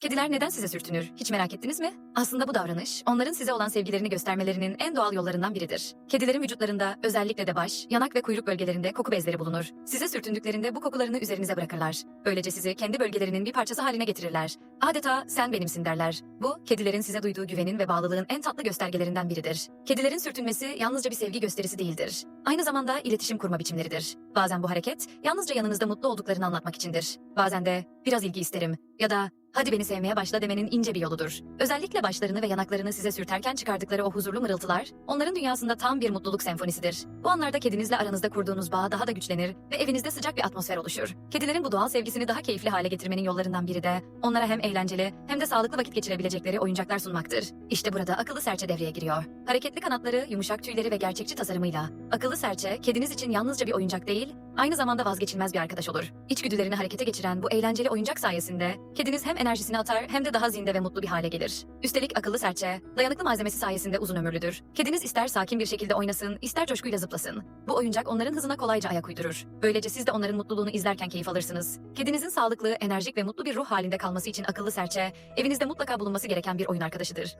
Kediler neden size sürtünür? Hiç merak ettiniz mi? Aslında bu davranış, onların size olan sevgilerini göstermelerinin en doğal yollarından biridir. Kedilerin vücutlarında, özellikle de baş, yanak ve kuyruk bölgelerinde koku bezleri bulunur. Size sürtündüklerinde bu kokularını üzerinize bırakırlar. Böylece sizi kendi bölgelerinin bir parçası haline getirirler. Adeta sen benimsin derler. Bu, kedilerin size duyduğu güvenin ve bağlılığın en tatlı göstergelerinden biridir. Kedilerin sürtünmesi yalnızca bir sevgi gösterisi değildir. Aynı zamanda iletişim kurma biçimleridir. Bazen bu hareket yalnızca yanınızda mutlu olduklarını anlatmak içindir. Bazen de biraz ilgi isterim ya da hadi beni sevmeye başla demenin ince bir yoludur. Özellikle başlarını ve yanaklarını size sürterken çıkardıkları o huzurlu mırıltılar, onların dünyasında tam bir mutluluk senfonisidir. Bu anlarda kedinizle aranızda kurduğunuz bağ daha da güçlenir ve evinizde sıcak bir atmosfer oluşur. Kedilerin bu doğal sevgisini daha keyifli hale getirmenin yollarından biri de onlara hem eğlenceli hem de sağlıklı vakit geçirebilecekleri oyuncaklar sunmaktır. İşte burada akıllı serçe devreye giriyor. Hareketli kanatları, yumuşak tüyleri ve gerçekçi tasarımıyla akıllı serçe kediniz için yalnızca bir oyuncak değil, aynı zamanda vazgeçilmez bir arkadaş olur. İçgüdülerini harekete geçiren bu eğlenceli oyuncak sayesinde kediniz hem enerjisini atar hem de daha zinde ve mutlu bir hale gelir. Üstelik akıllı serçe, dayanıklı malzemesi sayesinde uzun ömürlüdür. Kediniz ister sakin bir şekilde oynasın, ister coşkuyla zıplasın. Bu oyuncak onların hızına kolayca ayak uydurur. Böylece siz de onların mutluluğunu izlerken keyif alırsınız. Kedinizin sağlıklı, enerjik ve mutlu bir ruh halinde kalması için akıllı serçe, evinizde mutlaka bulunması gereken bir oyun arkadaşıdır.